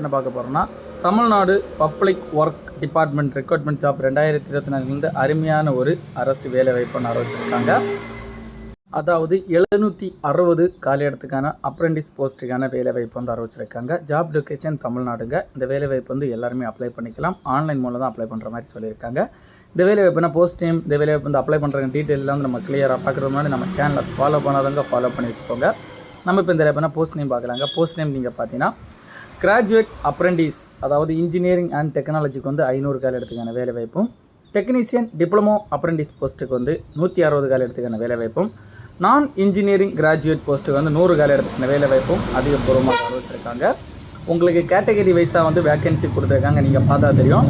என்ன பார்க்க போகிறோம்னா Tamil Nadu public work department recruitment job ரெண்டாயிரத்தி இருபத்தி நாலுலேருந்து அருமையான ஒரு அரசு வேலை வாய்ப்பு ஆரம்பிச்சிருக்காங்க அதாவது எழுநூற்றி அறுபது காலியிடத்துக்கான அப்ரெண்டிஸ் போஸ்ட்டுக்கான வேலை வாய்ப்பு வந்து ஆரம்பிச்சிருக்காங்க ஜாப் லொக்கேஷன் தமிழ்நாடுங்க. இந்த வேலை வாய்ப்பு வந்து எல்லாருமே அப்ளை பண்ணிக்கலாம். ஆன்லைன் மூலம் தான் அப்ளை பண்ணுற மாதிரி சொல்லியிருக்காங்க. இந்த வேலை வாய்ப்புனா போஸ்ட் டைம் இந்த வேலை வாய்ப்பு வந்து அப்ளை பண்ணுற டீட்டெயிலாம் வந்து நம்ம கிளியராக பார்க்குறது முன்னாடி நம்ம சேனலை ஃபாலோ பண்ணாதவங்க ஃபாலோ பண்ணி வச்சுக்கோங்க நம்ம இப்போ இந்த வேலை போஸ்ட் நேம் பார்க்கலாங்க. போஸ்ட் நேம் நீங்கள் பார்த்தீங்கன்னா கிராஜுவேட் அப்ரெண்டிஸ் அதாவது இன்ஜினியரிங் அண்ட் டெக்னாலஜிக்கு வந்து ஐநூறு கால இடத்துக்கான வேலை வாய்ப்பும் டெக்னீஷியன் டிப்ளமோ அப்ரெண்டிஸ் போஸ்ட்டுக்கு வந்து நூற்றி அறுபது கால இடத்துக்கான வேலை வாய்ப்பும் நான் இன்ஜினியரிங் கிராஜுவேட் போஸ்ட்டுக்கு வந்து நூறு கால இடத்துக்கான வேலை வாய்ப்பும் அதிகபூர்வமாக அறிவிச்சிருக்காங்க. உங்களுக்கு கேட்டகரி வைஸாக வந்து வேக்கன்சி கொடுத்துருக்காங்க நீங்கள் பார்த்தா தெரியும்.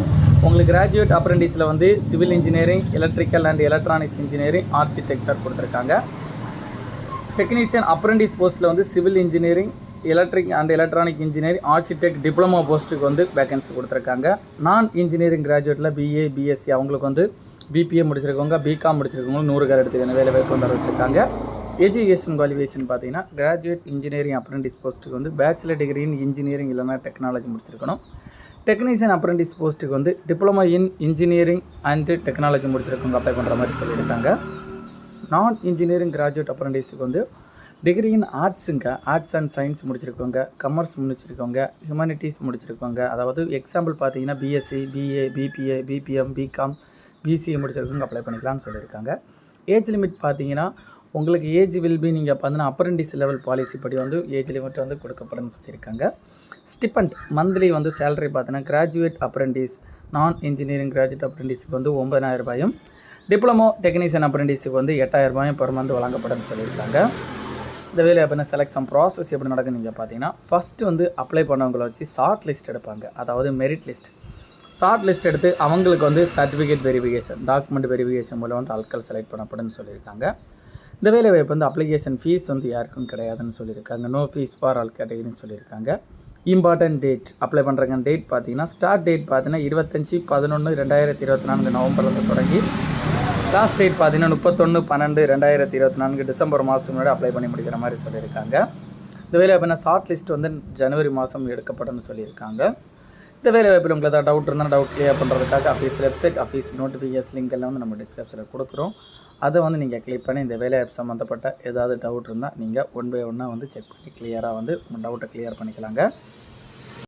உங்களுக்கு கிராஜுவேட் அப்ரெண்டிஸில் வந்து civil engineering electrical and electronics engineering architecture கொடுத்துருக்காங்க. டெக்னீஷியன் அப்ரெண்டிஸ் போஸ்ட்டில் வந்து civil engineering electric and electronic engineering architect diploma போஸ்ட்டுக்கு வந்து வேகன்சி கொடுத்துருக்காங்க. நான் இன்ஜினியரிங் கிராஜுவேட்டில் பிஏ பிஎஸ்சி அவங்களுக்கு வந்து பிபிஏ முடிச்சிருக்கவங்க பிகாம் முடிச்சிருக்கவங்க நூறு கார் எடுத்துக்கான வேலை வாய்ப்பு வந்து வச்சுருக்காங்க எஜுகேஷன் குவாலிஃபிகேஷன் பார்த்தீங்கன்னா கிராஜுவேட் இன்ஜினியரிங் அப்ரெண்டிஸ் போஸ்ட்டுக்கு வந்து பேச்சுலர் டிகிரி இன் இன்ஜினியரிங் இல்லைனா டெக்னாலஜி முடிச்சிருக்கணும். டெக்னீஷியன் அப்ரெண்டிஸ் போஸ்ட்டுக்கு வந்து diploma in engineering and technology முடிச்சிருக்கவங்க apply பண்ணுற மாதிரி சொல்லியிருக்காங்க. நான் இன்ஜினியரிங் கிராஜுவேட் அப்ரெண்டிஸுக்கு வந்து டிகிரி இன் ஆர்ட்ஸுங்க ஆர்ட்ஸ் அண்ட் சயின்ஸ் முடிச்சிருக்கவங்க கமர்ஸ் முடிச்சிருக்கவங்க ஹியூமனிட்டிஸ் முடிச்சிருக்கவங்க அதாவது எக்ஸாம்பிள் பார்த்தீங்கன்னா BSc BA BBA BBM BCom BCA முடிச்சிருக்கவங்க apply பண்ணிக்கலாம்னு சொல்லியிருக்காங்க. ஏஜ் லிமிட் பார்த்தீங்கன்னா உங்களுக்கு ஏஜ் வில் பி நீங்கள் பார்த்தீங்கன்னா அப்ரெண்டிஸ் லெவல் பாலிசி படி வந்து ஏஜ் லிமிட் வந்து கொடுக்கப்படும்னு சொல்லியிருக்காங்க. ஸ்டிபண்ட் மந்த்லி வந்து சேலரி பார்த்தீங்கன்னா கிராஜுவேட் அப்ரெண்டிஸ் நான் இன்ஜினியரிங் கிராஜுவேட் அப்ரெண்டிஸ்க்கு வந்து ஒம்பதாயிரம் ரூபாயும் டிப்ளமோ டெக்னீஷியன் அப்ரெண்டிஸுக்கு வந்து எட்டாயிரம் ரூபாயும் பெர் மந்த் வழங்கப்படும்னு சொல்லியிருக்காங்க. இந்த வேலை அப்படின்னா செலெக்ஷன் ப்ராசஸ் எப்படி நடக்குன்னு நீங்கள் பார்த்தீங்கன்னா ஃபஸ்ட்டு வந்து அப்ளை பண்ணவங்களை வச்சு ஷார்ட் லிஸ்ட் எடுப்பாங்க. அதாவது மெரிட் லிஸ்ட் ஷார்ட் லிஸ்ட் எடுத்து அவங்களுக்கு வந்து சர்டிஃபிகேட் வெரிஃபிகேஷன் டாக்குமெண்ட் வெரிஃபிகேஷன் மூலம் வந்து ஆட்கள் செலக்ட் பண்ணப்படும்னு சொல்லியிருக்காங்க. இந்த வேலை வாய்ப்பு வந்து அப்ளிகேஷன் ஃபீஸ் வந்து யாருக்கும் கிடையாதுன்னு சொல்லியிருக்காங்க. நோ ஃபீஸ் ஃபார் ஆல் கேட்டகரின்னு சொல்லியிருக்காங்க. இம்பார்ட்டன்ட் டேட் அப்ளை பண்ணுறாங்க டேட் பார்த்தீங்கன்னா ஸ்டார்ட் டேட் பார்த்தீங்கன்னா இருபத்தஞ்சி பதினொன்று ரெண்டாயிரத்தி இருபத்தி நான்கு நவம்பர்லேருந்து தொடங்கி லாஸ்ட் டேட் பார்த்தீங்கன்னா முப்பத்தொன்று பன்னெண்டு ரெண்டாயிரத்தி இருபத்தி நான்கு டிசம்பர் மாதம் முன்னாடி அப்ளை பண்ணி முடிக்கிற மாதிரி சொல்லியிருக்காங்க. இந்த வேலை வாய்ப்புனா ஷார்ட் லிஸ்ட் வந்து ஜனவரி மாதம் எடுக்கப்படும் சொல்லியிருக்காங்க. இந்த வேலை வாய்ப்பில் உங்களுக்கு ஏதாவது டவுட் இருந்தால் டவுட் கிளியர் பண்ணுறதுக்காக office website office notification link எல்லாம் வந்து நம்ம டிஸ்கிரிப்ஷனில் கொடுக்குறோம். அதை வந்து நீங்கள் கிளிக் பண்ணி இந்த வேலை வாய்ப்பு சம்மந்தப்பட்ட ஏதாவது டவுட் இருந்தால் நீங்கள் ஒன் பை ஒன்னாக வந்து செக் பண்ணி கிளியராக வந்து டவுட்டை கிளியர் பண்ணிக்கலாங்க.